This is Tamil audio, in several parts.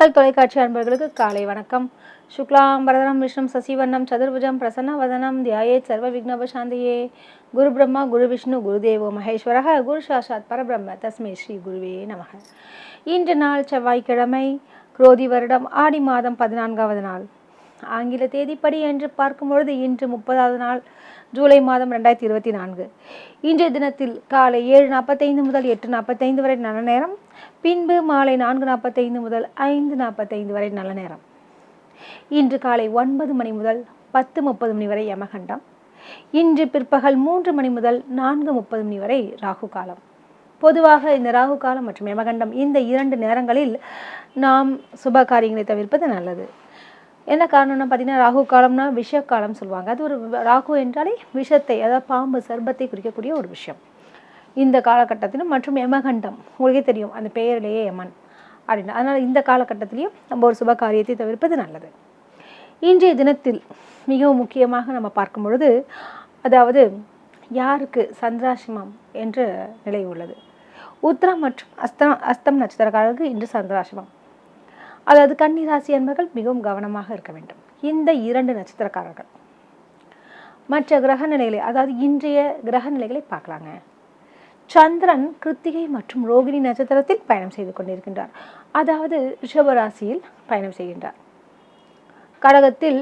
மக்கள் தொலைக்காட்சி அன்பர்களுக்கு காலை வணக்கம். சுக்லாம் பரதனம் விஷ்ணு சசிவர்ணம் சதுர்புஜம் பிரசன்ன வதனம் தியாயே சர்வ விக்னபசாந்தியே குரு பிரம்மா குரு விஷ்ணு குருதேவோ மகேஸ்வரக குரு சாஷாத் பரபிரம்ம. தஸ்மை ஸ்ரீ குருவே நமக. இன்று நாள் செவ்வாய்க்கிழமை குரோதி வருடம் ஆடி மாதம் பதினான்காவது நாள். ஆங்கில தேதிப்படி என்று பார்க்கும் பொழுது இன்று முப்பதாவது நாள் ஜூலை மாதம் ரெண்டாயிரத்தி இருபத்தி நான்கு. இன்றைய தினத்தில் காலை ஏழு நாற்பத்தைந்து முதல் எட்டு நாற்பத்தைந்து வரை நல்ல நேரம் பின்பு மாலை நான்கு நாற்பத்தைந்து முதல் ஐந்து நாற்பத்தைந்து வரை நல்ல நேரம். இன்று காலை ஒன்பது மணி முதல் பத்து முப்பது மணி வரை யமகண்டம். இன்று பிற்பகல் மூன்று மணி முதல் நான்கு முப்பது மணி வரை ராகு காலம். பொதுவாக இந்த ராகு காலம் மற்றும் யமகண்டம் இந்த இரண்டு நேரங்களில் நாம் சுப காரியங்களை தவிர்ப்பது நல்லது. என்ன காரணம்னா பார்த்தீங்கன்னா ராகு காலம்னா காலம் சொல்லுவாங்க. அது ஒரு ராகு என்றாலே விஷத்தை அதாவது பாம்பு சர்பத்தை குறிக்கக்கூடிய ஒரு விஷயம். இந்த காலகட்டத்திலும் மற்றும் யமகண்டம். உங்களுக்கே தெரியும் அந்த பெயரிலேயே யமன் அப்படின்னு. அதனால் இந்த காலகட்டத்திலையும் நம்ம ஒரு சுப காரியத்தை தவிர்ப்பது நல்லது. இன்றைய தினத்தில் மிகவும் முக்கியமாக நம்ம பார்க்கும் பொழுது அதாவது யாருக்கு சந்திராசிமம் என்ற நிலை உள்ளது? உத்திரம் மற்றும் அஸ்தம் அஸ்தம் நட்சத்திரக்காரர்களுக்கு இன்று சந்திராசிமம் அதாவது கன்னிராசி என்பர்கள் மிகவும் கவனமாக இருக்க வேண்டும். இந்த இரண்டு நட்சத்திரக்காரர்கள். மற்ற கிரக நிலைகளை அதாவது இன்றைய கிரக நிலைகளை பார்க்கலாங்க. சந்திரன் கிருத்திகை மற்றும் ரோகிணி நட்சத்திரத்தில் பயணம் செய்து கொண்டிருக்கின்றார். அதாவது ரிஷபராசியில் பயணம் செய்கின்றார். கடகத்தில்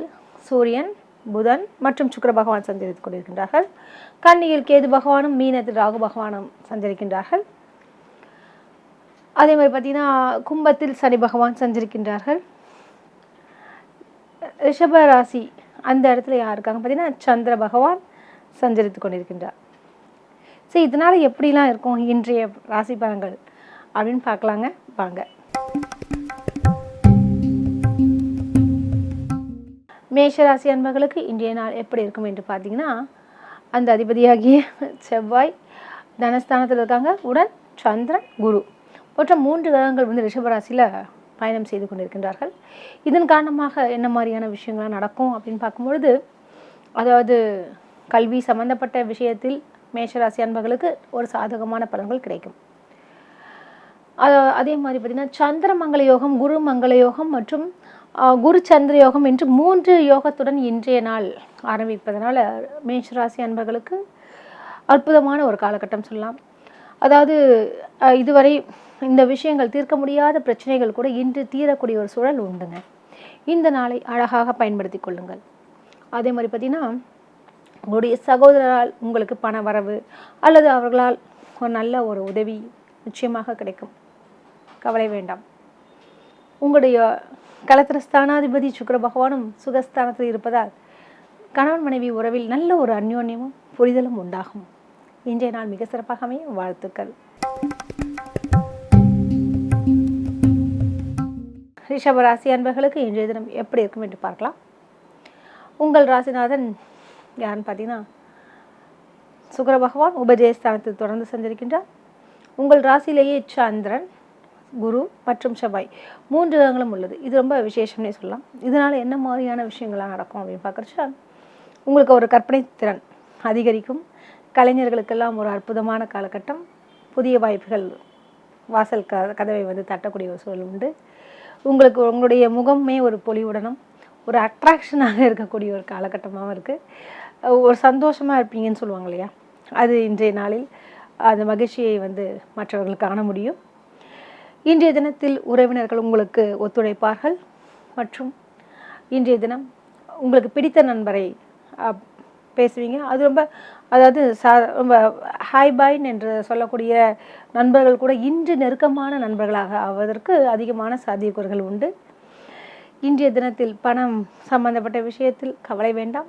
சூரியன் புதன் மற்றும் சுக்கர பகவான் சஞ்சரித்துக் கொண்டிருக்கின்றார்கள். கன்னியில் கேது பகவானும் மீனத்தில் ராகு பகவானும் சஞ்சரிக்கின்றார்கள். அதே மாதிரி பார்த்தீங்கன்னா கும்பத்தில் சனி பகவான் சஞ்சரிக்கின்றார்கள். ரிஷபராசி அந்த இடத்துல யார் இருக்காங்க? பார்த்தீங்கன்னா சந்திர பகவான் சஞ்சரித்து கொண்டிருக்கின்றார். சரி இதனால் எப்படிலாம் இருக்கும் இன்றைய ராசி பலன்கள் அப்படின்னு பார்க்கலாங்க. வாங்க. மேஷ ராசி அன்பர்களுக்கு இன்றைய நாள் எப்படி இருக்கும் என்று பார்த்தீங்கன்னா அந்த அதிபதியாகிய செவ்வாய் தனஸ்தானத்தில் இருக்காங்க. உடன் சந்திரன் குரு மற்ற மூன்று கிரகங்கள் வந்து ரிஷபராசியில் பயணம் செய்து கொண்டிருக்கின்றார்கள். இதன் காரணமாக என்ன மாதிரியான விஷயங்கள்லாம் நடக்கும் அப்படின்னு பார்க்கும்பொழுது அதாவது கல்வி சம்பந்தப்பட்ட விஷயத்தில் மேஷராசி அன்பர்களுக்கு ஒரு சாதகமான பலன்கள் கிடைக்கும். அதே மாதிரி பார்த்தீங்கன்னா சந்திர மங்கள யோகம் குரு மங்கள யோகம் மற்றும் குரு சந்திர யோகம் என்று மூன்று யோகத்துடன் இன்றைய நாள் ஆரம்பிப்பதனால் மேஷராசி அன்பர்களுக்கு அற்புதமான ஒரு காலகட்டம் சொல்லலாம். அதாவது இதுவரை இந்த விஷயங்கள் தீர்க்க முடியாத பிரச்சனைகள் கூட இன்று தீரக்கூடிய ஒரு சூழல் உண்டுங்க. இந்த நாளை அழகாக பயன்படுத்தி கொள்ளுங்கள். அதே மாதிரி பார்த்தீங்கன்னா உங்களுடைய சகோதரரால் உங்களுக்கு பண வரவு அல்லது அவர்களால் ஒரு நல்ல ஒரு உதவி நிச்சயமாக கிடைக்கும். கவலை வேண்டாம். உங்களுடைய கலத்திர ஸ்தானாதிபதி சுக்கர பகவானும் சுகஸ்தானத்தில் இருப்பதால் கணவன் மனைவி உறவில் நல்ல ஒரு அந்யோன்யமும் புரிதலும் உண்டாகும். இன்றைய நாள் மிக சிறப்பாக அமைய வாழ்த்துக்கள். ரிஷப ராசி அன்பர்களுக்கு இன்றைய தினம் எப்படி இருக்கும் என்று பார்க்கலாம். உங்கள் ராசிநாதன் யாருன்னு பார்த்தீங்கன்னா சுக்கர பகவான் உபஜயஸ்தானத்தில் தொடர்ந்து சஞ்சரிக்கின்றார். உங்கள் ராசியிலேயே சந்திரன் குரு மற்றும் செவ்வாய் மூன்று கிரகங்களும் உள்ளது. இது ரொம்ப விசேஷம்னே சொல்லலாம். இதனால் என்ன மாதிரியான விஷயங்கள்லாம் நடக்கும் அப்படின்னு பார்க்குறச்சா உங்களுக்கு ஒரு கற்பனை திறன் அதிகரிக்கும். கலைஞர்களுக்கெல்லாம் ஒரு அற்புதமான காலகட்டம். புதிய வாய்ப்புகள் வாசல் க கதவை வந்து தட்டக்கூடிய ஒரு சூழல் உண்டு. உங்களுக்கு உங்களுடைய முகமே ஒரு பொலிவுடனும் ஒரு அட்ராக்ஷனாக இருக்கக்கூடிய ஒரு காலகட்டமாகவும் இருக்குது ஒரு சந்தோஷமாக இருப்பீங்கன்னு சொல்லுவாங்க இல்லையா? அது இன்றைய நாளில் அந்த மகிழ்ச்சியை வந்து மற்றவர்கள் காண முடியும். இன்றைய தினத்தில் உறவினர்கள் உங்களுக்கு ஒத்துழைப்பார்கள். மற்றும் இன்றைய தினம் உங்களுக்கு பிடித்த நண்பரை பேசுவீங்க. அது ரொம்ப அதாவது சா ரொம்ப ஹாய் பாய் என்று சொல்லக்கூடிய நண்பர்கள் கூட இன்று நெருக்கமான நண்பர்களாக ஆவதற்கு அதிகமான சாத்தியக்கூறுகள் உண்டு. இன்றைய தினத்தில் பணம் சம்பந்தப்பட்ட விஷயத்தில் கவலை வேண்டாம்.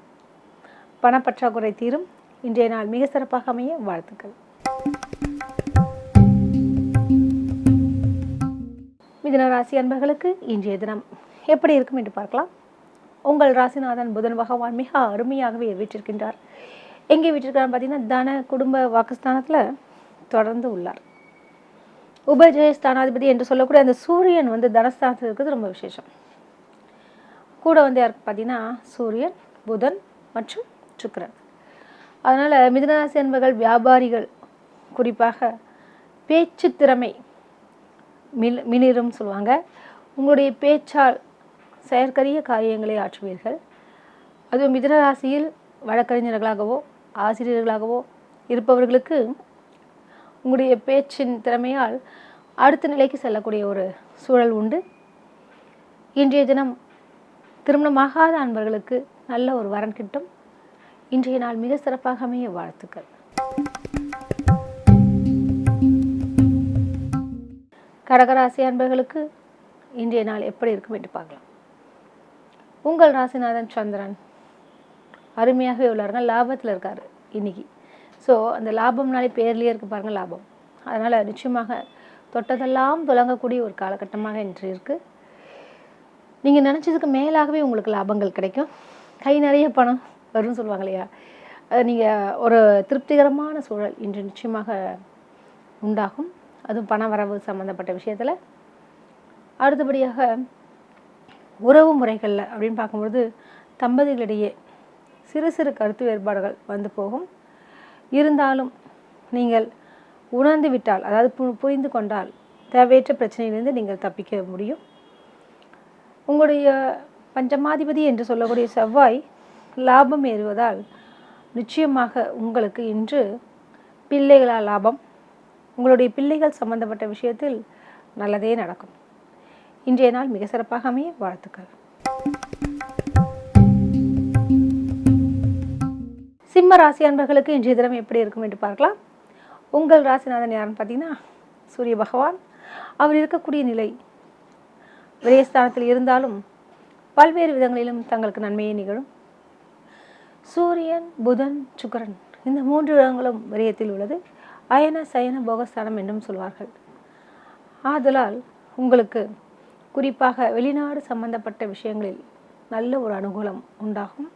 பணப்பற்றாக்குறை தீரும். இன்றைய நாள் மிக சிறப்பாக அமைய வாழ்த்துக்கள். மிதுன ராசி அன்பர்களுக்கு இன்றைய தினம் எப்படி இருக்கும் என்று பார்க்கலாம். உங்கள் ராசிநாதன் புதன் பகவான் மிக அருமையாகவே வீற்றிருக்கின்றார். எங்கே வீற்றிருக்கார் பார்த்தீங்கன்னா தன குடும்ப வாக்குஸ்தானத்தில் தொடர்ந்து உள்ளார். உபஜய ஸ்தானாதிபதி என்று சொல்லக்கூடிய அந்த சூரியன் வந்து தனஸ்தானத்தில் இருக்கிறது ரொம்ப விசேஷம். கூட வந்து யாருக்கு பார்த்தீங்கன்னா சூரியன் புதன் மற்றும் சுக்கரன் அதனால் மிதுனராசி என்பர்கள் வியாபாரிகள் குறிப்பாக பேச்சு திறமை மில் மிளிரும் சொல்லுவாங்க. உங்களுடைய பேச்சால் செயற்கரிய காரியங்களை ஆற்றுவீர்கள். அதுவும் மிதுன ராசியில் வழக்கறிஞர்களாகவோ ஆசிரியர்களாகவோ இருப்பவர்களுக்கு உங்களுடைய பேச்சின் திறமையால் அடுத்த நிலைக்கு செல்லக்கூடிய ஒரு சூழல் உண்டு. இன்றைய தினம் திருமணமாகாத அன்பர்களுக்கு நல்ல ஒரு வரன் கிட்டும் இன்றைய நாள் மிக சிறப்பாக அமைய வாழ்த்துக்கள். கடகராசி அன்பர்களுக்கு இன்றைய நாள் எப்படி இருக்கும் என்று பார்க்கலாம். உங்கள் ராசிநாதன் சந்திரன் அருமையாகவே உள்ளாருங்க லாபத்தில் இருக்கார் இன்னைக்கு. ஸோ அந்த லாபம்னாலே பேர்லேயே இருக்கு பாருங்க லாபம். அதனால் நிச்சயமாக தொட்டதெல்லாம் துலங்கக்கூடிய ஒரு காலகட்டமாக இன்று இருக்குது நீங்கள் நினச்சதுக்கு மேலாகவே உங்களுக்கு லாபங்கள் கிடைக்கும். கை நிறைய பணம் வரும்னு சொல்லுவாங்க இல்லையா? அது நீங்கள் ஒரு திருப்திகரமான சூழல் இன்று நிச்சயமாக உண்டாகும். அதுவும் பண வரவு சம்மந்தப்பட்ட விஷயத்தில். அடுத்தபடியாக உறவு முறைகளில் அப்படின்னு பார்க்கும்பொழுது தம்பதிகளிடையே சிறு சிறு கருத்து வேறுபாடுகள் வந்து போகும். இருந்தாலும் நீங்கள் உணர்ந்து விட்டால் அதாவது பு புரிந்து கொண்டால் தேவையற்ற பிரச்சனையிலிருந்து நீங்கள் தப்பிக்க முடியும். உங்களுடைய பஞ்சமாதிபதி என்று சொல்லக்கூடிய செவ்வாய் லாபம் ஏறுவதால் நிச்சயமாக உங்களுக்கு இன்று பிள்ளைகளால் லாபம் உங்களுடைய பிள்ளைகள் சம்பந்தப்பட்ட விஷயத்தில் நல்லதே நடக்கும். இன்றைய நாள் மிக சிறப்பாக அமைய வாழ்த்துக்கள். சிம்ம ராசி அன்பர்களுக்கு இன்றைய தினம் எப்படி இருக்கும் என்று பார்க்கலாம். உங்கள் ராசிநாதன் யாருன்னு பார்த்தீங்கன்னா சூரிய பகவான். அவர் இருக்கக்கூடிய நிலை விரயஸ்தானத்தில் இருந்தாலும் பல்வேறு விதங்களிலும் தங்களுக்கு நன்மையே நிகழும். சூரியன் புதன் சுக்கரன் இந்த மூன்று இடங்களும் விரயத்தில் உள்ளது. அயன சயன போகஸ்தானம் என்றும் சொல்வார்கள். ஆதலால் உங்களுக்கு குறிப்பாக வெளிநாடு சம்பந்தப்பட்ட விஷயங்களில் நல்ல ஒரு அனுகூலம் உண்டாகும்.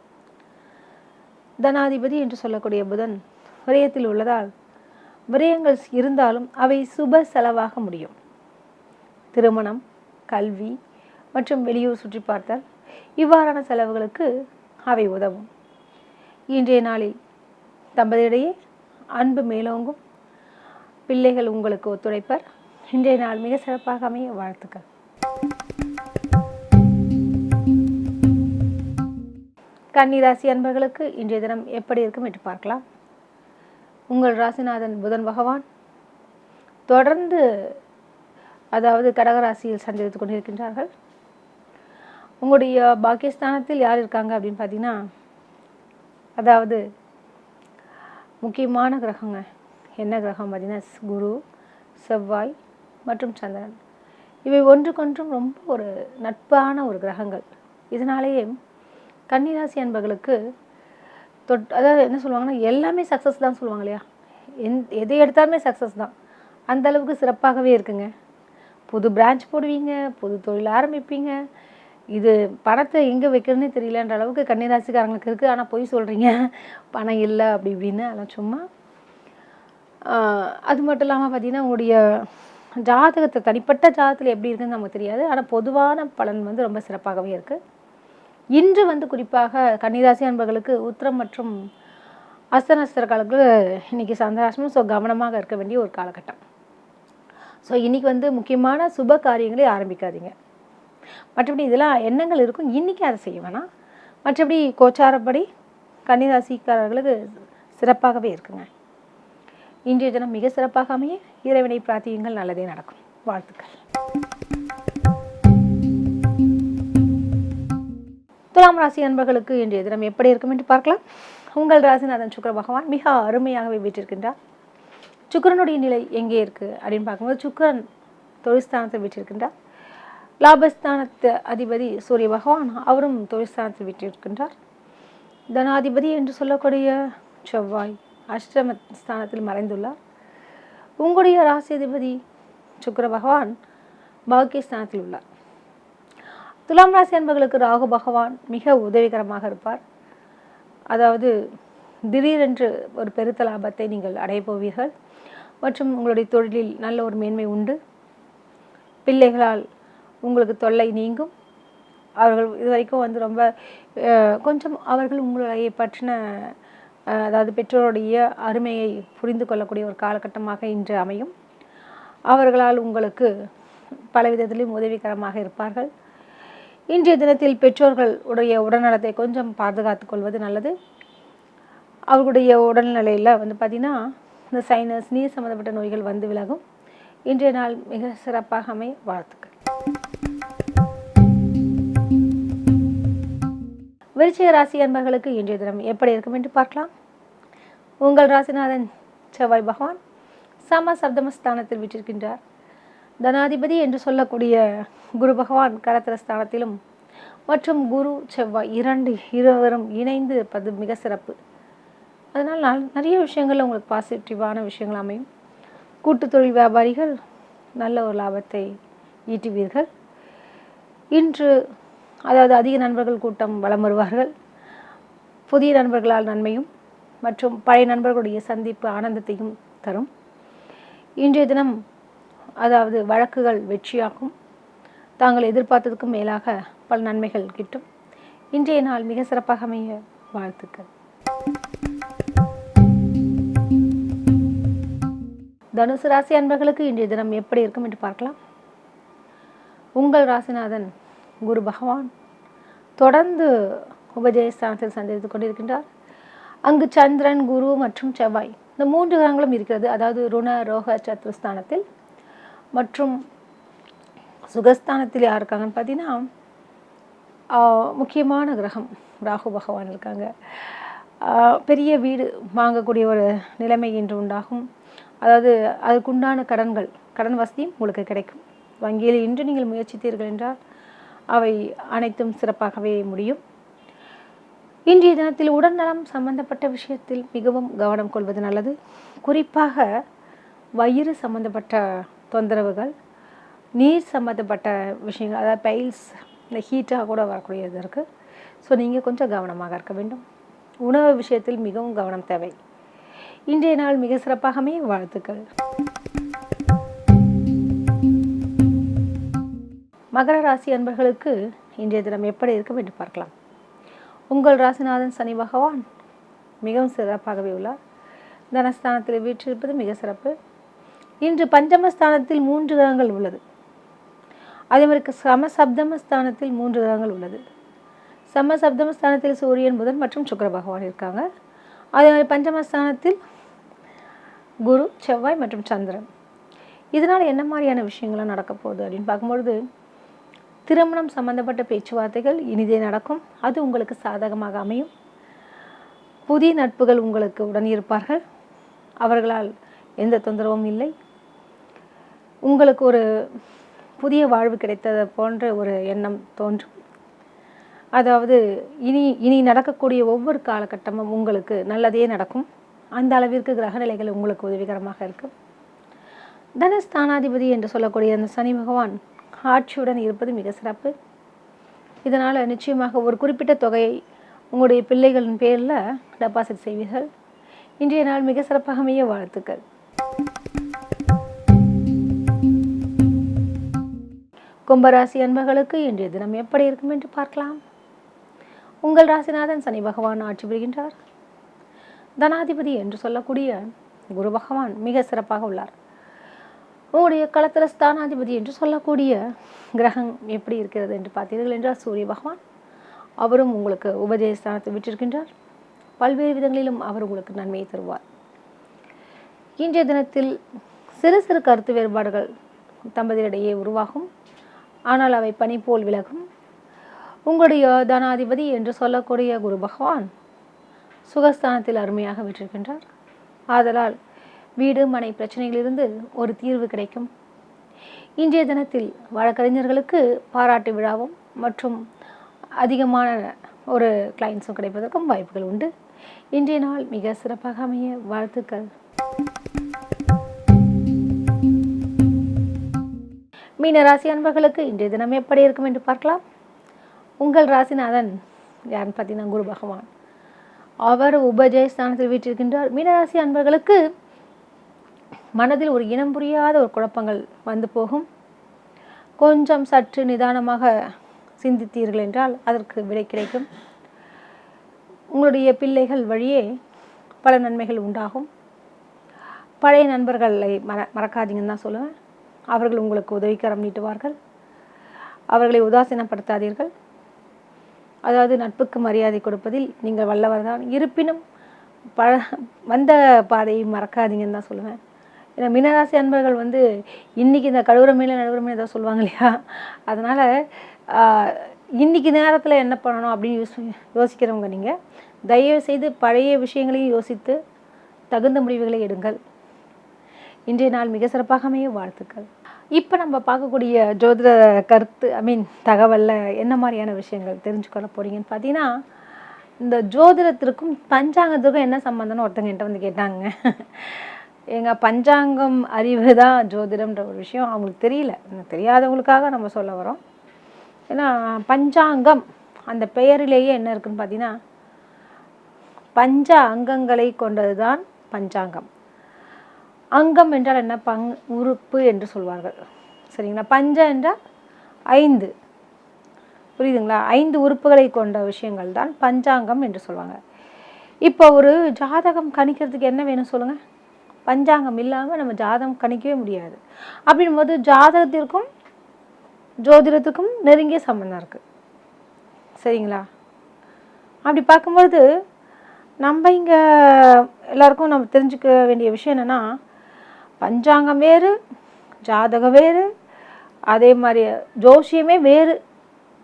தனாதிபதி என்று சொல்லக்கூடிய புதன் விரயத்தில் உள்ளதால் விரயங்கள் இருந்தாலும் அவை சுப செலவாக முடியும். திருமணம் கல்வி மற்றும் வெளியூர் சுற்றி பார்த்தல் இவ்வாறான செலவுகளுக்கு அவை உதவும். இன்றைய நாளில் தம்பதியிடையே அன்பு மேலோங்கும். பிள்ளைகள் உங்களுக்கு ஒத்துழைப்பர். இன்றைய நாள் மிக சிறப்பாக அமைய வாழ்த்துக்கள். கன்னிராசி அன்பர்களுக்கு இன்றைய தினம் எப்படி இருக்கும் என்று பார்க்கலாம். உங்கள் ராசிநாதன் புதன் பகவான் தொடர்ந்து அதாவது கடகராசியில் சஞ்சரித்து கொண்டிருக்கின்றார்கள். உங்களுடைய பாக்கியஸ்தானத்தில் யார் இருக்காங்க அப்படின்னு பார்த்தீங்கன்னா அதாவது முக்கியமான கிரகங்க. என்ன கிரகம் பார்த்தீங்கன்னா குரு செவ்வாய் மற்றும் சந்திரன். இவை ஒன்றுக்கொன்றும் ரொம்ப ஒரு நட்பான ஒரு கிரகங்கள். இதனாலேயே கன்னிராசி அன்பர்களுக்கு தொட் அதாவது என்ன சொல்லுவாங்கன்னா எல்லாமே சக்ஸஸ் தான் சொல்லுவாங்க இல்லையா? எந் எதை எடுத்தாலுமே சக்ஸஸ் தான். அந்த அளவுக்கு சிறப்பாகவே இருக்குங்க. புது பிரான்ச் போடுவீங்க புது தொழில் ஆரம்பிப்பீங்க. இது பணத்தை எங்கே வைக்கிறதுனே தெரியலன்ற அளவுக்கு கன்னிராசிக்காரங்களுக்கு இருக்குது ஆனால் பொய் சொல்கிறீங்க பணம் இல்லை அப்படி இப்படின்னு. அதெல்லாம் சும்மா அது மட்டும் இல்லாமல் பார்த்தீங்கன்னா உங்களுடைய ஜாதகத்தை தனிப்பட்ட ஜாதகத்தில் எப்படி இருக்குன்னு நமக்கு தெரியாது. ஆனால் பொதுவான பலன் வந்து ரொம்ப சிறப்பாகவே இருக்குது இன்று வந்து குறிப்பாக கன்னிராசி அன்பர்களுக்கு உத்திரம் மற்றும் அஸ்தநஸ்திரர்களுக்கு இன்றைக்கி சந்தராசமும் ஸோ கவனமாக இருக்க வேண்டிய ஒரு காலகட்டம். ஸோ இன்றைக்கி வந்து முக்கியமான சுப காரியங்களை ஆரம்பிக்காதீங்க. மற்றபடி இதெல்லாம் எண்ணங்கள் இருக்கும். இன்றைக்கி அதை செய்ய வேணாம். மற்றபடி கோச்சாரப்படி கன்னிராசிக்காரர்களுக்கு சிறப்பாகவே இருக்குங்க. இன்றைய தினம் மிக சிறப்பாக அமைய இறைவனை பிரார்த்தியுங்கள். நல்லதே நடக்கும். வாழ்த்துக்கள். துலாம் ராசி அன்பர்களுக்கு இன்றைய தினம் எப்படி இருக்கும் என்று பார்க்கலாம். உங்கள் ராசிநாதன் சுக்கர பகவான் மிக அருமையாகவே வீற்றிருக்கின்றார். சுக்கரனுடைய நிலை எங்கே இருக்குது அப்படின்னு பார்க்கும்போது சுக்கரன் தொழிற்ஸ்தானத்தை வீற்றிருக்கின்றார். லாபஸ்தானத்து அதிபதி சூரிய பகவான் அவரும் தொழிற்ஸ்தானத்தில் விட்டிருக்கின்றார் தனாதிபதி என்று சொல்லக்கூடிய செவ்வாய் அஷ்டம ஸ்தானத்தில் மறைந்துள்ளார். உங்களுடைய ராசிதிபதி சுக்கர பகவான் பாக்கியஸ்தானத்தில் உள்ளார். துலாம் ராசி அன்பர்களுக்கு ராகு பகவான் மிக உதவிகரமாக இருப்பார். அதாவது திடீரென்று ஒரு பெருத்த லாபத்தை நீங்கள் அடைய போவீர்கள். மற்றும் உங்களுடைய தொழிலில் நல்ல ஒரு மேன்மை உண்டு. பிள்ளைகளால் உங்களுக்கு தொல்லை நீங்கும். அவர்கள் இது வரைக்கும் வந்து ரொம்ப கொஞ்சம் அவர்கள் உங்களை பற்றின அதாவது பெற்றோருடைய அருமையை புரிந்து கொள்ளக்கூடிய ஒரு காலகட்டமாக இன்று அமையும். அவர்களால் உங்களுக்கு பல விதத்திலும் உதவிகரமாக இருப்பார்கள். இன்றைய தினத்தில் பெற்றோர்கள் உடைய உடல்நலத்தை கொஞ்சம் பாதுகாத்து கொள்வது நல்லது. அவர்களுடைய உடல்நிலையில் வந்து பார்த்திங்கன்னா இந்த சைனஸ் நீர் சம்மந்தப்பட்ட நோய்கள் வந்து விலகும். இன்றைய நாள் மிக சிறப்பாக அமைய வாழ்த்துக்கள். விருச்சிக ராசி அன்பர்களுக்கு இன்றைய தினம் எப்படி இருக்கும் என்று பார்க்கலாம். உங்கள் ராசிநாதன் செவ்வாய் பகவான் சம சப்தமஸ்தானத்தில் விட்டிருக்கின்றார் தனாதிபதி என்று சொல்லக்கூடிய குரு பகவான் கடத்திர ஸ்தானத்திலும் மற்றும் குரு செவ்வாய் இரண்டு இருவரும் இணைந்து இருப்பது மிக சிறப்பு. அதனால் நான் நிறைய விஷயங்கள் உங்களுக்கு பாசிட்டிவான விஷயங்கள் அமையும். கூட்டு தொழில் வியாபாரிகள் நல்ல ஒரு லாபத்தை ஈட்டுவீர்கள். இன்று அதாவது அதிக நண்பர்கள் கூட்டம் வலம் வருவார்கள். புதிய நண்பர்களால் நன்மையும் மற்றும் பழைய நண்பர்களுடைய சந்திப்பு ஆனந்தத்தையும் தரும். இன்றைய தினம் அதாவது வழக்குகள் வெற்றியாகும். தாங்கள் எதிர்பார்த்ததுக்கும் மேலாக பல நன்மைகள் கிட்டும். இன்றைய நாள் மிக சிறப்பாக அமைய வாழ்த்துக்கள். தனுசு ராசி அன்பர்களுக்கு இன்றைய தினம் எப்படி இருக்கும் என்று பார்க்கலாம். உங்கள் ராசிநாதன் குரு பகவான் தொடர்ந்து உபஜயஸ்தானத்தில் சந்தித்து கொண்டிருக்கின்றார். அங்கு சந்திரன் குரு மற்றும் செவ்வாய் இந்த மூன்று கிரகங்களும் இருக்கிறது. அதாவது ருண ரோக சத்ருஸ்தானத்தில். மற்றும் சுகஸ்தானத்தில் யார் இருக்காங்கன்னு பார்த்தீங்கன்னா முக்கியமான கிரகம் ராகு பகவான் இருக்காங்க. பெரிய வீடு வாங்கக்கூடிய ஒரு நிலைமை இன்று உண்டாகும். அதாவது அதுக்குண்டான கடன்கள் கடன் வசதியும் உங்களுக்கு கிடைக்கும். வங்கியில் இன்று நீங்கள் முயற்சித்தீர்கள் என்றால் அவை அனைத்தும் சிறப்பாகவே முடியும். இன்றைய தினத்தில் உடல்நலம் சம்பந்தப்பட்ட விஷயத்தில் மிகவும் கவனம் கொள்வது நல்லது. குறிப்பாக வயிறு சம்பந்தப்பட்ட தொந்தரவுகள் நீர் சம்மந்தப்பட்ட விஷயங்கள் அதாவது பைல்ஸ் இந்த ஹீட்டாக கூட வரக்கூடியது இருக்குது ஸோ நீங்கள் கொஞ்சம் கவனமாக இருக்க வேண்டும். உணவு விஷயத்தில் மிகவும் கவனம் தேவை. இன்றைய நாள் மிக சிறப்பாகவே வாழ்த்துக்கள். மகர ராசி அன்பர்களுக்கு இன்றைய தினம் எப்படி இருக்கும் என்று பார்க்கலாம். உங்கள் ராசிநாதன் சனி பகவான் மிகவும் சிறப்பாகவே உள்ளார். தனஸ்தானத்தில் வீற்றிருப்பது மிக சிறப்பு. இன்று பஞ்சமஸ்தானத்தில் மூன்று கிரகங்கள் உள்ளது. அதே மாதிரி சமசப்தமஸ்தானத்தில் மூன்று கிரகங்கள் உள்ளது. சமசப்தமஸ்தானத்தில் சூரியன் புதன் மற்றும் சுக்கர பகவான் இருக்காங்க. அதே மாதிரி பஞ்சமஸ்தானத்தில் குரு செவ்வாய் மற்றும் சந்திரன். இதனால் என்ன மாதிரியான விஷயங்கள்லாம் நடக்க போகுது அப்படின்னு பார்க்கும்பொழுது திருமணம் சம்பந்தப்பட்ட பேச்சுவார்த்தைகள் இனிதே நடக்கும். அது உங்களுக்கு சாதகமாக அமையும். புதிய நட்புகள் உங்களுக்கு உடன் இருப்பார்கள் அவர்களால் எந்த தொந்தரவும் இல்லை. உங்களுக்கு ஒரு புதிய வாழ்வு கிடைத்தது போன்ற ஒரு எண்ணம் தோன்றும். அதாவது இனி இனி நடக்கக்கூடிய ஒவ்வொரு காலகட்டமும் உங்களுக்கு நல்லதே நடக்கும். அந்த அளவிற்கு கிரகநிலைகள் உங்களுக்கு உதவிகரமாக இருக்கும். தனஸ்தானாதிபதி என்று சொல்லக்கூடிய அந்த சனி பகவான் ஆட்சியுடன் இருப்பது மிக சிறப்பு. இதனால் நிச்சயமாக ஒரு குறிப்பிட்ட தொகையை உங்களுடைய பிள்ளைகளின் பேரில் டெபாசிட் செய்வீர்கள். இன்றைய நாள் மிக சிறப்பாக அமைய வாழ்த்துக்கள். கும்பராசி அன்பர்களுக்கு இன்றைய தினம் எப்படி இருக்கும் என்று பார்க்கலாம். உங்கள் ராசிநாதன் சனி பகவான் ஆட்சி புரிகின்றார். தனாதிபதி என்று சொல்லக்கூடிய குரு பகவான் மிக சிறப்பாக உள்ளார். உங்களுடைய களத்தில் ஸ்தானாதிபதி என்று சொல்லக்கூடிய கிரகம் எப்படி இருக்கிறது என்று பார்த்தீர்கள் என்றால் சூரிய பகவான். அவரும் உங்களுக்கு உபதேச ஸ்தானத்தை விட்டிருக்கின்றார். பல்வேறு விதங்களிலும் அவர் உங்களுக்கு நன்மையை தருவார். இன்றைய தினத்தில் சிறு சிறு கருத்து வேறுபாடுகள் தம்பதியிடையே உருவாகும். ஆனால் அவை பனி போல் விலகும். உங்களுடைய தனாதிபதி என்று சொல்லக்கூடிய குரு பகவான் சுகஸ்தானத்தில் அருமையாக விட்டிருக்கின்றார். ஆதலால் வீடு மனை பிரச்சனையிலிருந்து ஒரு தீர்வு கிடைக்கும். இன்றைய தினத்தில் வழக்கறிஞர்களுக்கு பாராட்டு விழாவும் மற்றும் அதிகமான ஒரு கிளைண்ட்ஸும் கிடைப்பதற்கும் வாய்ப்புகள் உண்டு. இன்றைய நாள் மிக சிறப்பாக அமைய வாழ்த்துக்கள். மீன ராசி அன்பர்களுக்கு இன்றைய தினம் எப்படி இருக்கும் என்று பார்க்கலாம். உங்கள் ராசிநாதன் யாருன்னு பார்த்தீங்கன்னா குரு பகவான். அவர் உபஜயஸ்தானத்தில் வீட்டிருக்கின்றார் மீனராசி அன்பர்களுக்கு மனதில் ஒரு இனம் புரியாத ஒரு குழப்பங்கள் வந்து போகும். கொஞ்சம் சற்று நிதானமாக சிந்தித்தீர்கள் என்றால் அதற்கு விடை கிடைக்கும். உங்களுடைய பிள்ளைகள் வழியே பல நன்மைகள் உண்டாகும். பழைய நண்பர்களை மற மறக்காதீங்கன்னு தான் சொல்லுவேன். அவர்கள் உங்களுக்கு உதவிக்கரம் நீட்டுவார்கள். அவர்களை உதாசீனப்படுத்தாதீர்கள். அதாவது நட்புக்கு மரியாதை கொடுப்பதில் நீங்கள் வல்லவர் தான் இருப்பினும் பழ வந்த பாதையை மறக்காதீங்கன்னு தான் சொல்லுவேன். ஏன்னா மீனராசி அன்பர்கள் வந்து இன்றைக்கி இந்த கழுவுற மீன் நடுவுற மீன் ஏதோ சொல்லுவாங்க இல்லையா? அதனால் இன்றைக்கி நேரத்தில் என்ன பண்ணணும் அப்படின்னு யோசி யோசிக்கிறவங்க நீங்கள் தயவு செய்து பழைய விஷயங்களையும் யோசித்து தகுந்த முடிவுகளை எடுங்கள். இன்றைய நாள் மிக சிறப்பாக அமைய வாழ்த்துக்கள். இப்போ நம்ம பார்க்கக்கூடிய ஜோதிட கருத்து ஐ மீன் தகவலில் என்ன மாதிரியான விஷயங்கள் தெரிஞ்சுக்கொள்ள போறீங்கன்னு பார்த்தீங்கன்னா இந்த ஜோதிடத்திற்கும் பஞ்சாங்கத்திற்கும் என்ன சம்மந்தம்னு ஒருத்தங்க என்கிட்ட வந்து கேட்டாங்க. எங்கள் பஞ்சாங்கம் அறிவு தான் ஜோதிடம்ன்ற ஒரு விஷயம் அவங்களுக்கு தெரியல. தெரியாதவங்களுக்காக நம்ம சொல்ல வரோம். ஏன்னா பஞ்சாங்கம் அந்த பெயரிலேயே என்ன இருக்குன்னு பார்த்தீங்கன்னா பஞ்ச அங்கங்களை கொண்டது தான் பஞ்சாங்கம். அங்கம் என்றால் என்ன? பங் உறுப்பு என்று சொல்வார்கள். சரிங்களா? பஞ்ச என்றால் ஐந்து. புரியுதுங்களா? ஐந்து உறுப்புகளை கொண்ட விஷயங்கள் தான் பஞ்சாங்கம் என்று சொல்லுவாங்க இப்போ ஒரு ஜாதகம் கணிக்கிறதுக்கு என்ன வேணும் சொல்லுங்கள் பஞ்சாங்கம் இல்லாமல் நம்ம ஜாதகம் கணிக்கவே முடியாது. அப்படின் போது ஜாதகத்திற்கும் ஜோதிடத்துக்கும் நெருங்கிய சம்மந்தம் இருக்குது சரிங்களா? அப்படி பார்க்கும்பொழுது நம்ம இங்கே எல்லாருக்கும் நம்ம தெரிஞ்சுக்க வேண்டிய விஷயம் என்னென்னா பஞ்சாங்கம் வேறு ஜாதகம் வேறு அதே மாதிரி ஜோசியமே வேறு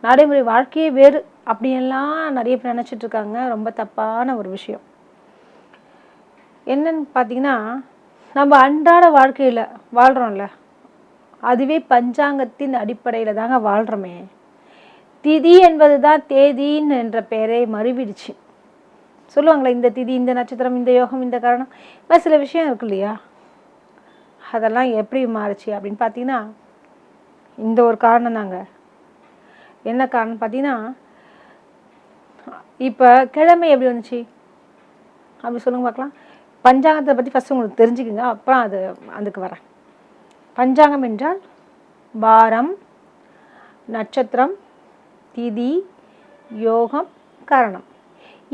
நடைமுறை வாழ்க்கையே வேறு அப்படியெல்லாம் நிறைய பேர் நினச்சிட்ருக்காங்க ரொம்ப தப்பான ஒரு விஷயம். என்னன்னு பார்த்தீங்கன்னா நம்ம அன்றாட வாழ்க்கையில் வாழ்கிறோம்ல அதுவே பஞ்சாங்கத்தின் அடிப்படையில் தாங்க வாழ்கிறோமே திதி என்பது தான் தேதின்னு என்ற பெயரை மறுவிடுச்சு. சொல்லுவாங்களே இந்த திதி இந்த நட்சத்திரம் இந்த யோகம் இந்த காரணம் இப்போ சில விஷயம் இருக்கு இல்லையா? அதெல்லாம் எப்படி மாறுச்சு அப்படின்னு பார்த்தீங்கன்னா இந்த ஒரு காரணம் தாங்க. என்ன காரணம் பார்த்தீங்கன்னா இப்போ கிழமை எப்படி வந்துச்சு? அப்படி சொல்லுங்க பார்க்கலாம் பஞ்சாங்கத்தை பற்றி ஃபஸ்ட்டு உங்களுக்கு தெரிஞ்சுக்குங்க அப்புறம் அது அதுக்கு வரேன். பஞ்சாங்கம் என்றால் வாரம் நட்சத்திரம் திதி யோகம் கரணம்.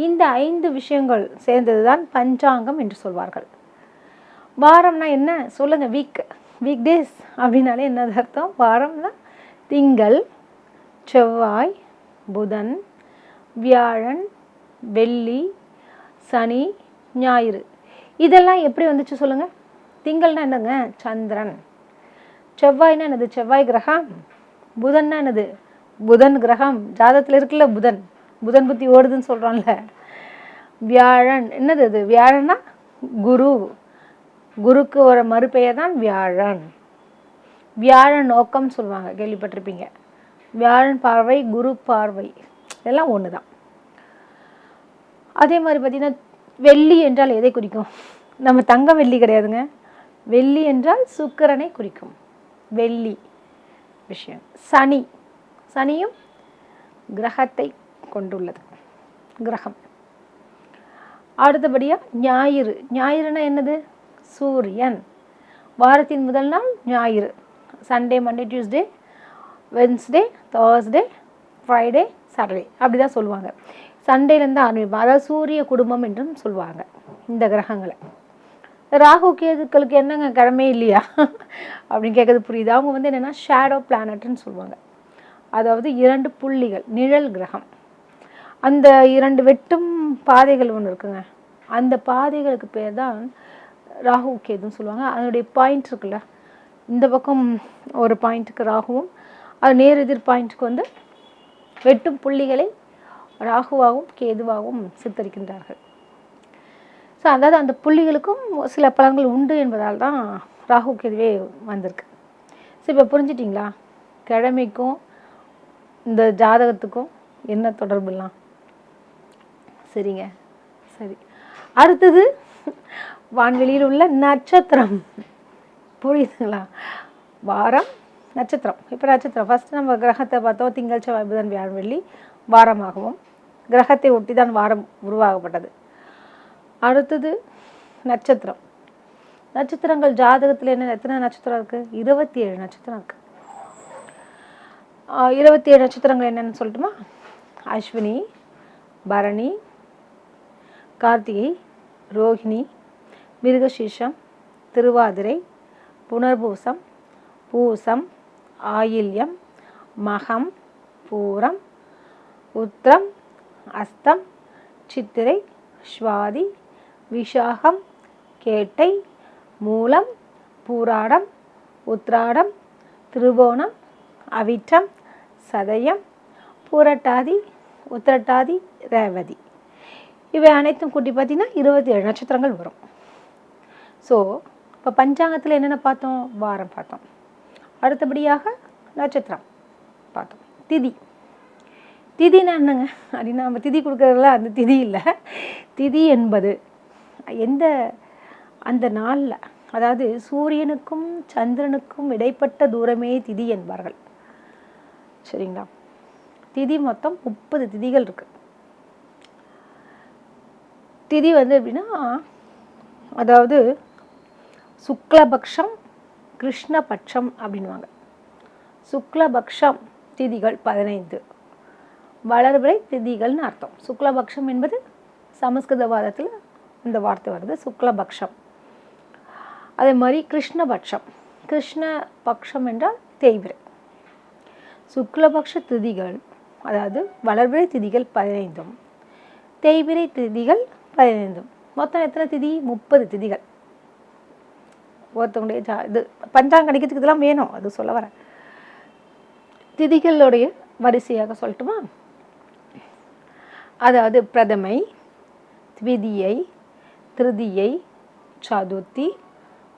இந்த ஐந்து விஷயங்கள் சேர்ந்தது தான் பஞ்சாங்கம் என்று சொல்வார்கள். வாரம்னா என்ன? சொல்லுங்கள் வீக் வீக் டேஸ் அப்படின்னாலே என்னது அர்த்தம்? வாரம்னா திங்கள் செவ்வாய் புதன் வியாழன் வெள்ளி சனி ஞாயிறு. இதெல்லாம் எப்படி வந்துச்சு சொல்லுங்கள் திங்கள்னா என்னங்க? சந்திரன். செவ்வாய்னா என்னது? செவ்வாய் கிரகம். புதன்னா என்னது? புதன் கிரகம். ஜாதத்தில் இருக்குல்ல புதன். புதன் புத்தி ஓடுதுன்னு சொல்கிறோம்ல வியாழன். என்னது அது? வியாழன்னா குரு. குருக்கு ஒரு மறுபெயர் தான் வியாழன். வியாழன் நோக்கம் சொல்லுவாங்க கேள்விப்பட்டிருப்பீங்க. வியாழன் பார்வை குரு பார்வை. இதெல்லாம் ஒன்று தான் அதே மாதிரி பார்த்திங்கன்னா வெள்ளி என்றால் எதை குறிக்கும்? நம்ம தங்க வெள்ளி கிடையாதுங்க. வெள்ளி என்றால் சுக்கரனை குறிக்கும். வெள்ளி விஷயம். சனி. சனியும் கிரகத்தை கொண்டுள்ளது. கிரகம். அடுத்தபடியாக ஞாயிறு. ஞாயிறுனா என்னது? சூரியன். வாரத்தின் முதல் நாள் ஞாயிறு. Sunday Monday Tuesday Wednesday Thursday Friday Saturday அப்படி தான் சொல்லுவாங்க. சண்டேலேருந்து ஆரம்பிப்போம். அதாவது சூரிய குடும்பம் என்றும் சொல்லுவாங்க இந்த கிரகங்களை. ராகு கேதுக்களுக்கு என்னங்க கிழமே இல்லையா? அப்படின்னு கேட்கறது புரியுது. அவங்க வந்து என்னென்னா ஷேடோ பிளானட்னு சொல்லுவாங்க. அதாவது இரண்டு புள்ளிகள் நிழல் கிரகம். அந்த இரண்டு வெட்டும் பாதைகள் ஒன்று இருக்குங்க. அந்த பாதைகளுக்கு பேர் தான் ராகு கேதுன்னு சொல்லுவாங்க. அதனுடைய பாயிண்ட் இருக்குல்ல. இந்த பக்கம் ஒரு பாயிண்ட்டுக்கு ராகுவும் அது நேர் எதிர் பாயிண்ட்டுக்கு வந்து வெட்டும் புள்ளிகளை ராகுவாகவும் கேதுவாகவும் சித்தரிக்கின்றார்கள். ஸோ அதாவது அந்த புள்ளிகளுக்கும் சில பலன்கள் உண்டு என்பதால் தான் ராகு கேதுவே வந்திருக்கு. ஸோ இப்போ புரிஞ்சிட்டிங்களா? கிழமைக்கும் இந்த ஜாதகத்துக்கும் என்ன தொடர்புலாம்? சரிங்க. சரி. அடுத்தது வான்வெளியில் உள்ள நட்சத்திரம். புரியுதுங்களா? வாரம் நட்சத்திரம். இப்போ நட்சத்திரம். ஃபஸ்ட்டு நம்ம கிரகத்தை பார்த்தோம். திங்கள் செவ்வாய் புதன் வியாழன் வெள்ளி வாரமாகவும். கிரகத்தை ஒட்டி தான் வாரம் உருவாகப்பட்டது. அடுத்தது நட்சத்திரம். நட்சத்திரங்கள் ஜாதகத்தில் என்ன எத்தனை நட்சத்திரம் இருக்குது இருபத்தி ஏழு நட்சத்திரம் இருக்குது இருபத்தி ஏழு நட்சத்திரங்கள் என்னென்னு சொல்லட்டுமா? அஸ்வினி பரணி கார்த்திகை ரோஹிணி மிருகசீஷம் திருவாதிரை புனர்பூசம் பூசம் ஆயில்யம் மகம் பூரம் உத்திரம் அஸ்தம் சித்திரை ஸ்வாதி விஷாகம் கேட்டை மூலம் பூராடம் உத்ராடம் திருவோணம் அவிட்டம் சதயம் பூரட்டாதி உத்திரட்டாதி ரேவதி. இவை அனைத்தும் கூட்டி பார்த்தீங்கன்னா இருபத்தி ஏழு நட்சத்திரங்கள் வரும். ஸோ இப்போ பஞ்சாங்கத்தில் என்னென்ன பார்த்தோம்? வாரம் பார்த்தோம். அடுத்தபடியாக நட்சத்திரம் பார்த்தோம். திதி. திதினா என்னங்க? அப்படின்னா நம்ம திதி கொடுக்குறதுல அந்த திதி இல்லை. திதி என்பது எந்த அந்த நாளில் அதாவது சூரியனுக்கும் சந்திரனுக்கும் இடைப்பட்ட தூரமே திதி என்பார்கள். சரிங்களா? திதி மொத்தம் முப்பது திதிகள் இருக்கு. திதி வந்து எப்படின்னா அதாவது சுக்லபக்ஷம் கிருஷ்ணபட்சம் அப்படின்வாங்க சுக்லபக்ஷம் திதிகள் பதினைந்து. வளர்பிறை திதிகள்னு அர்த்தம். சுக்லபக்ஷம் என்பது சமஸ்கிருத வாதத்தில் இந்த வார்த்தை வருது சுக்லபக்ஷம். அதே மாதிரி கிருஷ்ணபட்சம் கிருஷ்ண பக்ஷம் என்றால் தேய்பிரை சுக்லபக்ஷ திதிகள் அதாவது வளர்பிறை திதிகள் பதினைந்தும் தேய்பிரை திதிகள் பதினைந்தும். மொத்தம் எத்தனை திதி? முப்பது திதிகள். ஒருத்தவங்களுடைய ஜா இது பஞ்சாங்க கணிக்கிறதுக்கு இதெல்லாம் வேணும் அது சொல்ல வரேன். திதிகளுடைய வரிசையாக சொல்லட்டுமா? அதாவது பிரதமை த்விதியை திருதியை சதுர்த்தி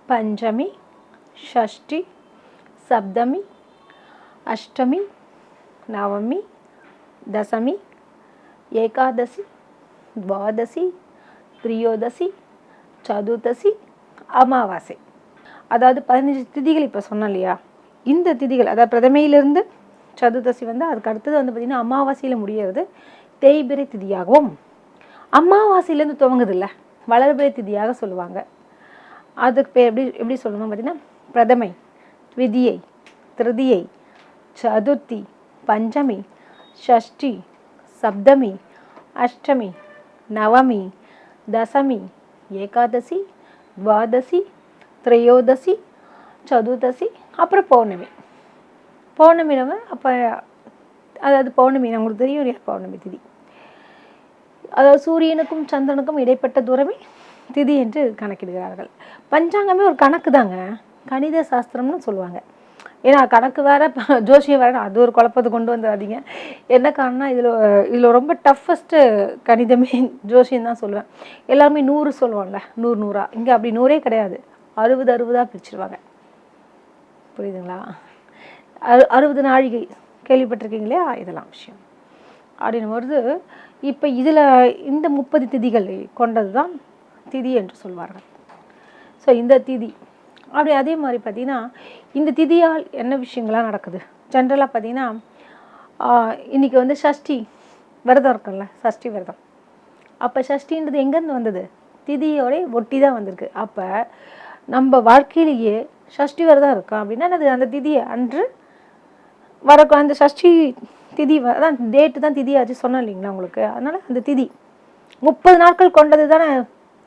பஞ்சமி ஷஷ்டி சப்தமி அஷ்டமி நவமி தசமி ஏகாதசி துவாதசி திரியோதசி சதுர்தசி அமாவாசை. அதாவது பதினஞ்சு திதிகள் இப்போ சொன்னோம் இல்லையா? இந்த திதிகள் அதாவது பிரதமையிலிருந்து சதுர்தசி வந்து அதுக்கு அடுத்தது வந்து பார்த்திங்கன்னா அமாவாசையில் முடியறது. தேய்பிரை திதியாகவும் அமாவாசையிலேருந்து துவங்குது இல்லை வளர்பிரை திதியாக சொல்லுவாங்க. அதுக்கு பேர் எப்படி எப்படி சொல்லணும் பார்த்தீங்கன்னா பிரதமை விதியை திருதியை சதுர்த்தி பஞ்சமி ஷஷ்டி சப்தமி அஷ்டமி நவமி தசமி ஏகாதசி துவாதசி திரையோதசி சதுர்தசி அப்புறம் பௌர்ணமி. பௌர்ணமி நம்ம அப்போ அதாவது பௌர்ணமி நம்மளுக்கு தெரியும் இல்லையா பௌர்ணமி திதி. அதாவது சூரியனுக்கும் சந்திரனுக்கும் இடைப்பட்ட தூரமே திதி என்று கணக்கிடுகிறார்கள். பஞ்சாங்கமே ஒரு கணக்கு தாங்க. கணித சாஸ்திரம்னு சொல்லுவாங்க. ஏன்னா கணக்கு வேற ஜோசியம் வேற அது ஒரு குழப்பத்தை கொண்டு வந்துடாதீங்க. என்ன காரணம்னா இதில் இதில் ரொம்ப டஃபஸ்ட்டு கணிதமே ஜோசியம் தான் சொல்லுவேன். எல்லாருமே நூறு சொல்லுவோம்ல நூறு நூறா. இங்கே அப்படி நூறே கிடையாது. அறுபது அறுபதாக பிரிச்சிருவாங்க. புரியுதுங்களா? அறு அறுபது நாழிகை. கேள்விப்பட்டிருக்கீங்க இல்லையா இதெல்லாம் விஷயம். அப்படின்னு வருது இப்போ இதில் இந்த முப்பது திதிகள் கொண்டது தான் திதி என்று சொல்வார்கள். ஸோ இந்த திதி. அப்படி அதே மாதிரி பார்த்தீங்கன்னா இந்த திதியால் என்ன விஷயங்கள்லாம் நடக்குது? ஜென்ரலாக பார்த்தீங்கன்னா இன்றைக்கி வந்து சஷ்டி விரதம் இருக்குல்ல சஷ்டி விரதம். அப்போ சஷ்டின்றது எங்கேருந்து வந்தது? திதியோட ஒட்டி தான் வந்திருக்கு. அப்போ நம்ம வாழ்க்கையிலேயே சஷ்டி விரதம் இருக்கோம் அப்படின்னா அது அந்த திதியை அன்று வர அந்த சஷ்டி திதி அதான் டேட்டு தான் திதி ஆச்சு சொன்னேன் இல்லைங்களா உங்களுக்கு? அதனால் அந்த திதி. முப்பது நாட்கள் கொண்டது தானே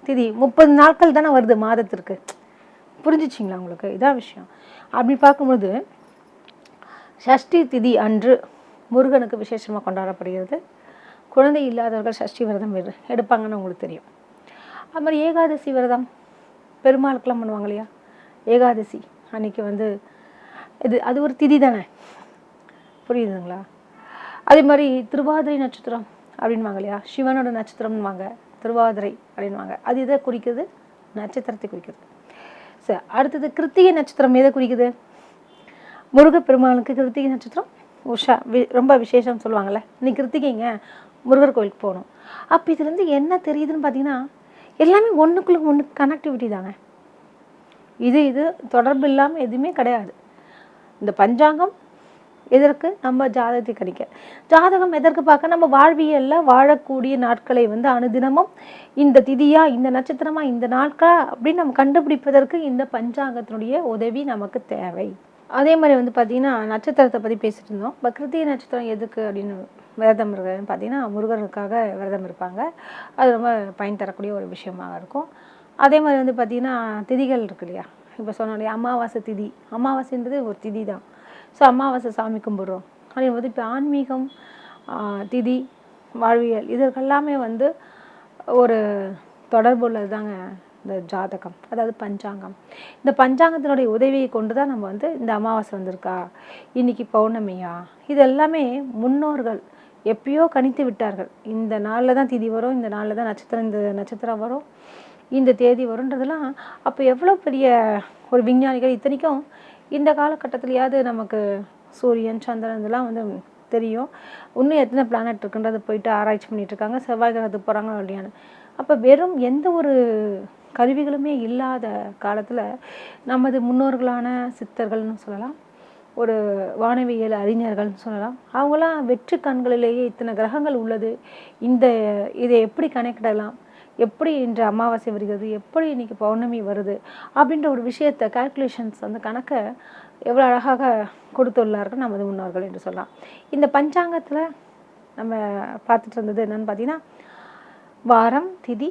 திதி. முப்பது நாட்கள் தானே வருது மாதத்திற்கு. புரிஞ்சிச்சிங்களா உங்களுக்கு? இதான் விஷயம். அப்படி பார்க்கும்போது சஷ்டி திதி அன்று முருகனுக்கு விசேஷமாக கொண்டாடப்படுகிறது. குழந்தை இல்லாதவர்கள் சஷ்டி விரதம் எடுப்பாங்கன்னு உங்களுக்கு தெரியும். அது மாதிரி ஏகாதசி விரதம் பெருமாளுக்கெல்லாம் பண்ணுவாங்க இல்லையா? ஏகாதசி அன்றைக்கி வந்து இது அது ஒரு திதி தானே. புரியுதுங்களா? அதே மாதிரி திருவாதிரை நட்சத்திரம் அப்படின்வாங்க இல்லையா? சிவனோட நட்சத்திரம்வாங்க திருவாதிரை அப்படின்வாங்க அது எதை குறிக்குது? நட்சத்திரத்தை குறிக்குது. சரி அடுத்தது கிருத்திகை நட்சத்திரம் எதை குறிக்குது? முருகப்பெருமானுக்கு கிருத்திகை நட்சத்திரம். உஷா வி ரொம்ப விசேஷம் சொல்லுவாங்கள்ல இன்னைக்கு கிருத்திகைங்க முருகர் கோயிலுக்கு போகணும். அப்போ இதுலேருந்து என்ன தெரியுதுன்னு பார்த்தீங்கன்னா எல்லாமே ஒன்றுக்குள்ளே ஒன்று கனெக்டிவிட்டி தாங்க இது இது தொடர்பு இல்லாமல் எதுவுமே கிடையாது. இந்த பஞ்சாங்கம் எதற்கு? நம்ம ஜாதகத்தை கணிக்க. ஜாதகம் எதற்கு பார்க்க? நம்ம வாழ்வியலில் வாழக்கூடிய நாட்களை வந்து அனுதினமும் இந்த திதியா இந்த நட்சத்திரமா இந்த நாட்களா அப்படின்னு நம்ம கண்டுபிடிப்பதற்கு இந்த பஞ்சாங்கத்தினுடைய உதவி நமக்கு தேவை. அதே மாதிரி வந்து பார்த்தீங்கன்னா நட்சத்திரத்தை பற்றி பேசிட்டு இருந்தோம். இப்போ கிருத்திகை நட்சத்திரம் எதுக்கு அப்படின்னு விரதம் இருக்குன்னு பார்த்தீங்கன்னா முருகனுக்காக விரதம் இருப்பாங்க. அது ரொம்ப பயன் தரக்கூடிய ஒரு விஷயமாக இருக்கும். அதே மாதிரி வந்து பார்த்தீங்கன்னா திதிகள் இருக்கு இல்லையா? இப்போ சொன்னோடைய அமாவாசை திதி. அமாவாசைன்றது ஒரு திதி தான் ஸோ அமாவாசை சாமி கும்பிட்றோம். அப்படிங்கும்போது இப்போ ஆன்மீகம் திதி வாழ்வியல் இதற்கெல்லாமே வந்து ஒரு தொடர்பு உள்ளது தாங்க இந்த ஜாதகம். அதாவது பஞ்சாங்கம். இந்த பஞ்சாங்கத்தினுடைய உதவியை கொண்டு தான் நம்ம வந்து இந்த அமாவாசை வந்திருக்கா? இன்னைக்கு பௌர்ணமியா? இது எல்லாமே முன்னோர்கள் எப்பயோ கணித்து விட்டார்கள். இந்த நாளில் தான் திதி வரும் இந்த நாளில் தான் நட்சத்திரம் இந்த நட்சத்திரம் வரும். இந்த தேதி வருன்றதெல்லாம் அப்போ எவ்வளோ பெரிய ஒரு விஞ்ஞானிகள் இத்தனைக்கும் இந்த காலகட்டத்திலையாவது நமக்கு சூரியன் சந்திரன் இதெல்லாம் வந்து தெரியும். இன்னும் எத்தனை பிளானட் இருக்குன்றதை போயிட்டு ஆராய்ச்சி பண்ணிட்டு இருக்காங்க. செவ்வாய் கிரகத்துக்கு போகிறாங்களோ இல்லையான்னு அப்போ வெறும் எந்த ஒரு கருவிகளுமே இல்லாத காலத்தில் நமது முன்னோர்களான சித்தர்கள்னு சொல்லலாம் ஒரு வானவியல் அறிஞர்கள்னு சொல்லலாம் அவங்களாம் வெற்று கண்களிலேயே இத்தனை கிரகங்கள் உள்ளது. இந்த இதை எப்படி கணக்கிடலாம்? எப்படி இன்று அமாவாசை வருகிறது எப்படி இன்றைக்கி பௌர்ணமி வருது அப்படின்ற ஒரு விஷயத்தை கால்குலேஷன்ஸ் அந்த கணக்கை எவ்வளோ அழகாக கொடுத்துள்ளார்கள் நமது முன்னோர்கள் என்று சொல்லலாம். இந்த பஞ்சாங்கத்தில் நம்ம பார்த்துட்டு இருந்தது என்னென்னு பார்த்தீங்கன்னா வாரம் திதி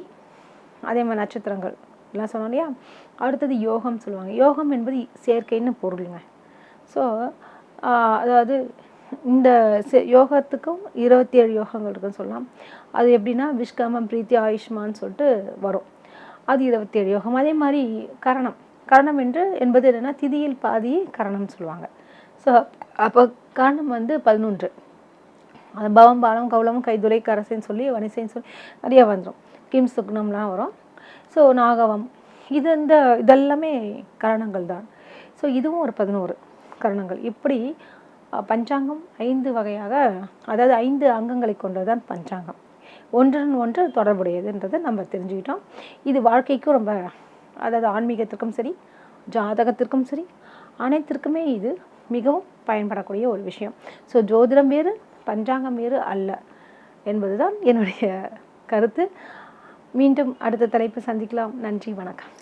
அதே மாதிரி நட்சத்திரங்கள். எல்லாம் சொன்னோம் இல்லையா? அடுத்தது யோகம் சொல்லுவாங்க. யோகம் என்பது செயற்கைன்னு பொருளுங்க. ஸோ அதாவது இந்த செ- யோகத்துக்கும் இருபத்தி ஏழு யோகங்கள் இருக்குன்னு சொல்லலாம். அது எப்படின்னா விஷ்கமம் பிரீத்தி ஆயுஷ்மான்னு சொல்லிட்டு வரும். அது இருபத்தி ஏழு யோகம். அதே மாதிரி கரணம். கரணம் என்று என்பது என்னன்னா திதியில் பாதி கரணம்னு சொல்லுவாங்க. ஸோ அப்போ கரணம் வந்து பதினொன்று. அது பவம் பாலம் கௌளம் கைதுளை கரசைன்னு சொல்லி வனிசைன்னு சொல்லி நிறைய வந்துடும் கிம் சுக்னம்லாம் வரும். ஸோ நாகவம். இது இந்த இதெல்லாமே கரணங்கள் தான். ஸோ இதுவும் ஒரு பதினோரு கரணங்கள். இப்படி பஞ்சாங்கம் ஐந்து வகையாக அதாவது ஐந்து அங்கங்களை கொண்டது தான் பஞ்சாங்கம். ஒன்றுடன் ஒன்று தொடர்புடையதுன்றதை நம்ம தெரிஞ்சுக்கிட்டோம். இது வாழ்க்கைக்கும் ரொம்ப அதாவது ஆன்மீகத்திற்கும் சரி ஜாதகத்திற்கும் சரி அனைத்திற்குமே இது மிகவும் பயன்படக்கூடிய ஒரு விஷயம். ஸோ ஜோதிடம் வேறு பஞ்சாங்கம் வேறு அல்ல என்பதுதான் என்னுடைய கருத்து. மீண்டும் அடுத்த தலைப்பு சந்திக்கலாம். நன்றி வணக்கம்.